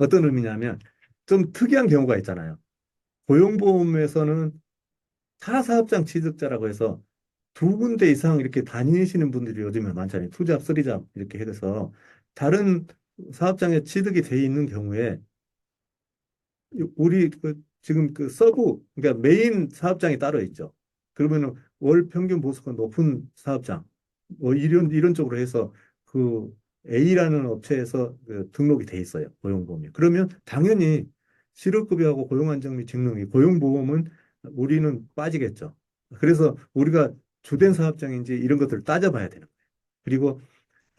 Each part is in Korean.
어떤 의미냐면 좀 특이한 경우가 있잖아요. 고용보험에서는 타사업장 취득자라고 해서 두 군데 이상 이렇게 다니시는 분들이 요즘에 많잖아요. 투잡, 쓰리잡 이렇게 해서 다른 사업장에 취득이 돼 있는 경우에 우리 그 지금 그 서브 그러니까 메인 사업장이 따로 있죠. 그러면은 월 평균 보수가 높은 사업장 뭐 이런 이런 쪽으로 해서 그 A라는 업체에서 그 등록이 돼 있어요. 고용보험이. 그러면 당연히 실업급여하고 고용안정 및 직능이 고용보험은 우리는 빠지겠죠. 그래서 우리가 주된 사업장인지 이런 것들을 따져봐야 되는 거예요. 그리고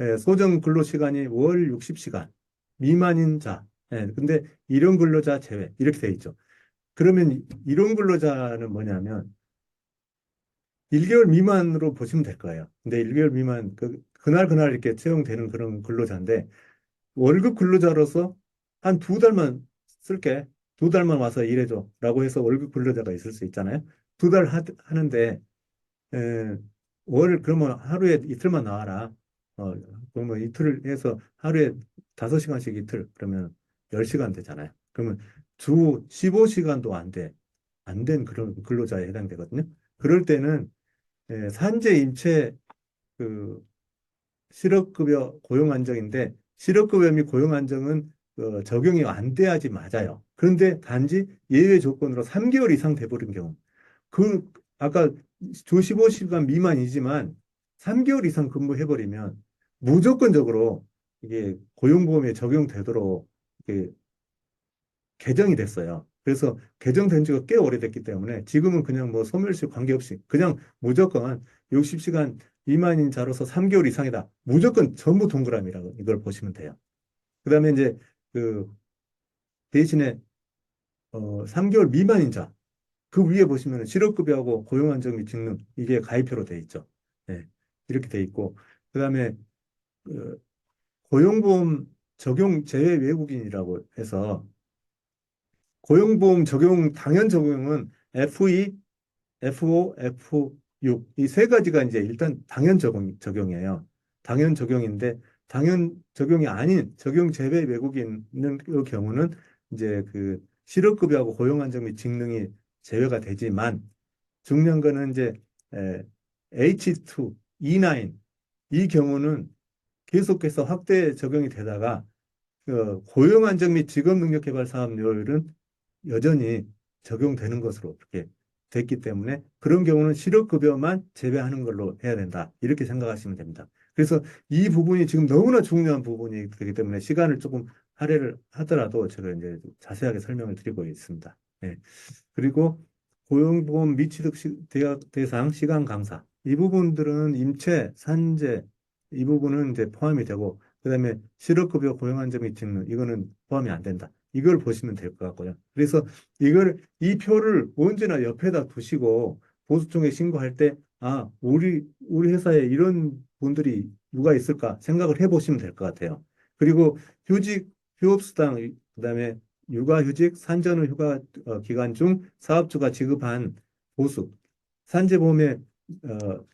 예, 소정 근로 시간이 월 60시간 미만인 자. 예, 근데 이런 근로자 제외 이렇게 돼 있죠. 그러면 이- 이런 근로자는 뭐냐면 1개월 미만으로 보시면 될 거예요. 근데 1개월 미만 그 그날 그날 이렇게 채용되는 그런 근로자인데 월급 근로자로서 한 두 달만 쓸게. 두 달만 와서 일해줘. 라고 해서 월급 근로자가 있을 수 있잖아요. 두 달 하는데, 에, 월, 그러면 하루에 이틀만 나와라. 어, 그러면 이틀을 해서 하루에 다섯 시간씩 이틀, 그러면 열 시간 되잖아요. 그러면 주 15시간도 안 돼. 안 된 그런 근로자에 해당되거든요. 그럴 때는, 에, 산재 임체, 그, 실업급여 고용안정인데, 실업급여 및 고용안정은 어, 적용이 안 돼야지 맞아요. 그런데 단지 예외 조건으로 3개월 이상 돼버린 경우. 그, 아까 주 15시간 미만이지만 3개월 이상 근무해버리면 무조건적으로 이게 고용보험에 적용되도록 이게 개정이 됐어요. 그래서 개정된 지가 꽤 오래됐기 때문에 지금은 그냥 뭐 소멸시 관계없이 그냥 무조건 60시간 미만인 자로서 3개월 이상이다. 무조건 전부 동그라미라고 이걸 보시면 돼요. 그 다음에 이제 그 대신에 어 3개월 미만인 자. 그 위에 보시면 실업급여하고 고용안정 및 직능 이게 가입표로 돼 있죠. 네, 이렇게 돼 있고 그 다음에 그 고용보험 적용 제외 외국인이라고 해서 고용보험 적용 당연 적용은 FE, FO, F6 이 세 가지가 이제 일단 당연 적용 적용이에요. 당연 적용인데 당연 적용이 아닌 적용 제외 외국인 의 경우는 이제 그 실업급여하고 고용안정 및 직능이 제외가 되지만 중요한 거는 이제 에, H2, E9 이 경우는 계속해서 확대 적용이 되다가 어, 고용 안정 및 직업 능력 개발 사업료율은 여전히 적용되는 것으로 그렇게 됐기 때문에 그런 경우는 실업급여만 제외하는 걸로 해야 된다. 이렇게 생각하시면 됩니다. 그래서 이 부분이 지금 너무나 중요한 부분이 되기 때문에 시간을 조금 할애를 하더라도 제가 이제 자세하게 설명을 드리고 있습니다. 네. 그리고 고용보험 미취득 대상 시간 강사 이 부분들은 임체, 산재 이 부분은 이제 포함이 되고 그다음에 실업급여 고용안정 및 직능 이거는 포함이 안 된다. 이걸 보시면 될 것 같고요. 그래서 이걸 이 표를 언제나 옆에다 두시고 보수청에 신고할 때 아, 우리 우리 회사에 이런 분들이 누가 있을까 생각을 해 보시면 될 것 같아요. 그리고 휴직, 휴업수당, 그다음에 육아휴직, 산전후 휴가 어, 기간 중 사업주가 지급한 보수, 산재보험에 어,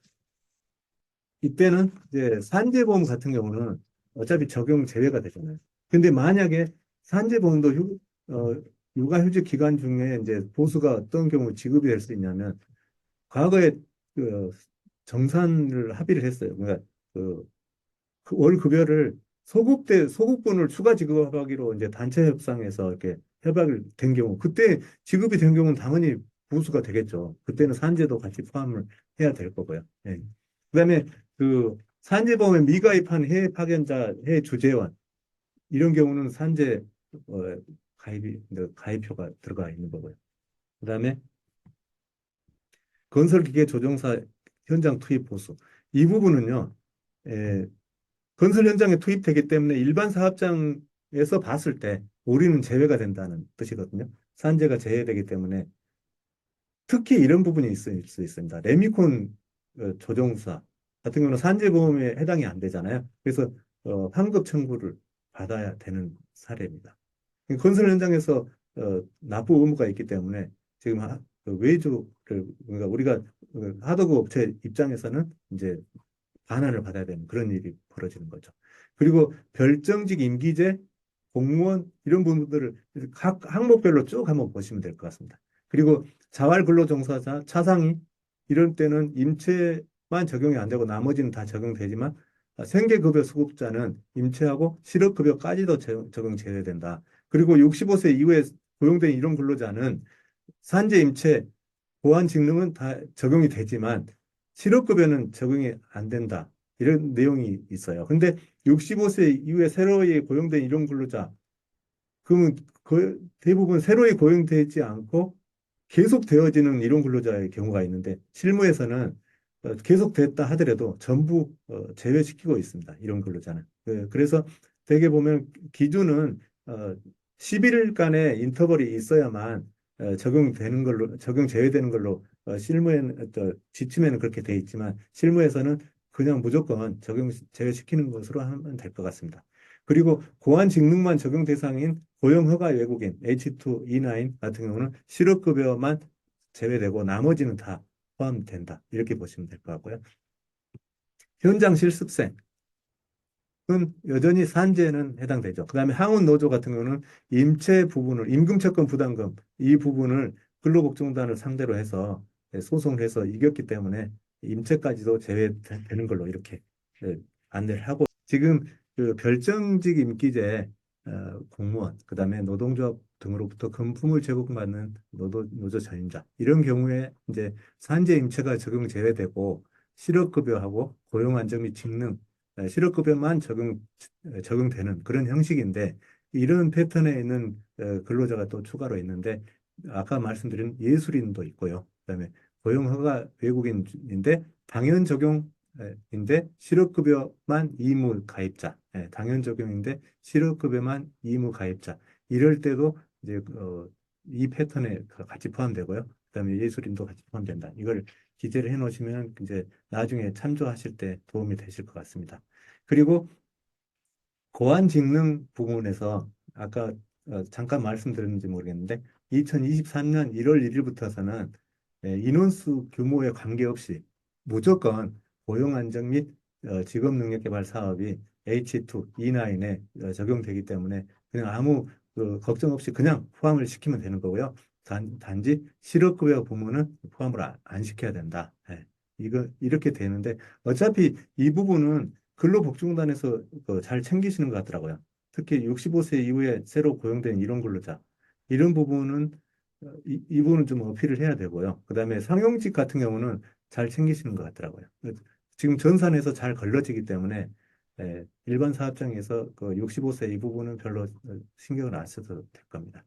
이때는 이제 산재보험 같은 경우는 어차피 적용 제외가 되잖아요. 근데 만약에 산재보험도 휴, 어, 육아휴직 기간 중에 이제 보수가 어떤 경우 지급이 될 수 있냐면 과거에 그 정산을 합의를 했어요. 그러니까 그, 그월 급여를 소급대 소급분을 추가 지급하기로 이제 단체 협상에서 이렇게 협약을 된 경우 그때 지급이 된 경우는 당연히 보수가 되겠죠. 그때는 산재도 같이 포함을 해야 될 거고요. 예. 그다음에 그 산재보험에 미가입한 해외 파견자, 해외 주재원 이런 경우는 산재 어, 가입이 가입표가 들어가 있는 거고요. 그 다음에 건설기계 조종사 현장 투입 보수 이 부분은요. 에, 건설 현장에 투입되기 때문에 일반 사업장에서 봤을 때 우리는 제외가 된다는 뜻이거든요. 산재가 제외되기 때문에 특히 이런 부분이 있을 수 있습니다. 레미콘 어, 조종사 같은 경우는 산재보험에 해당이 안 되잖아요. 그래서 어, 환급 청구를 받아야 되는 사례입니다. 건설 현장에서 어, 납부 의무가 있기 때문에 지금 하, 그 외주를 그러니까 우리가 그 하도급 업체 입장에서는 이제 반환을 받아야 되는 그런 일이 벌어지는 거죠. 그리고 별정직 임기제 공무원 이런 분들을 각 항목별로 쭉 한번 보시면 될 것 같습니다. 그리고 자활 근로종사자, 차상위 이런 때는 임체만 적용이 안 되고 나머지는 다 적용되지만 아, 생계급여 수급자는 임체하고 실업급여까지도 제- 적용 제외된다. 그리고 65세 이후에 고용된 이런 근로자는 산재 임체 보완 직능은 다 적용이 되지만 실업급여는 적용이 안 된다. 이런 내용이 있어요. 근데 65세 이후에 새로이 고용된 이런 근로자, 그러면 그 대부분 새로이 고용되지 않고 계속 되어지는 이런 근로자의 경우가 있는데 실무에서는 어, 계속 됐다 하더라도 전부 어, 제외시키고 있습니다. 이런 근로자는. 그- 그래서 대개 보면 기준은 어, 10일간의 인터벌이 있어야만 어, 적용되는 걸로 적용 제외되는 걸로 어, 실무에는 어, 지침에는 그렇게 돼 있지만 실무에서는 그냥 무조건 적용 제외시키는 것으로 하면 될 것 같습니다. 그리고 고안 직능만 적용 대상인 고용 허가 외국인 H2, E9 같은 경우는 실업급여만 제외되고 나머지는 다 포함된다. 이렇게 보시면 될 것 같고요. 현장 실습생. 은 여전히 산재는 해당되죠. 그 다음에 항운 노조 같은 경우는 임체 부분을, 임금채권 부담금 이 부분을 근로복지공단을 상대로 해서 예, 소송을 해서 이겼기 때문에 임체까지도 제외되는 걸로 이렇게 예, 안내를 하고 지금 그 별정직 임기제 어, 공무원, 그 다음에 노동조합 등으로부터 금품을 제공받는 노도, 노조 전임자. 이런 경우에 이제 산재 임체가 적용 제외되고 실업급여하고 고용안정 및 직능 에, 실업급여만 적용 에, 적용되는 그런 형식인데 이런 패턴에 있는 어, 근로자가 또 추가로 있는데 아까 말씀드린 예술인도 있고요. 그다음에 고용허가 외국인인데 당연 적용인데 실업급여만 의무 가입자, 예, 당연 적용인데 실업급여만 의무 가입자. 이럴 때도 이제 어, 이 패턴에 같이 포함되고요. 그다음에 예술인도 같이 포함된다. 이걸 기재를 해놓으시면 이제 나중에 참조하실 때 도움이 되실 것 같습니다. 그리고 고안 직능 부분에서 아까 어, 잠깐 말씀드렸는지 모르겠는데 2023년 1월 1일부터서는 예, 인원수 규모에 관계없이 무조건 고용 안정 및 어, 직업 능력 개발 사업이 H2, E9에 어, 적용되기 때문에 그냥 아무 그 걱정 없이 그냥 포함을 시키면 되는 거고요. 단, 단지 실업급여 부문은 포함을 안, 안 시켜야 된다. 예, 이거 이렇게 되는데 어차피 이 부분은 근로복지공단에서 그 잘 챙기시는 것 같더라고요. 특히 65세 이후에 새로 고용된 이런 근로자 이런 부분은 어, 이, 이 부분은 좀 어필을 해야 되고요. 그다음에 상용직 같은 경우는 잘 챙기시는 것 같더라고요. 지금 전산에서 잘 걸러지기 때문에 예, 일반 사업장에서 그 65세 이 부분은 별로 어, 신경을 안 써도 될 겁니다.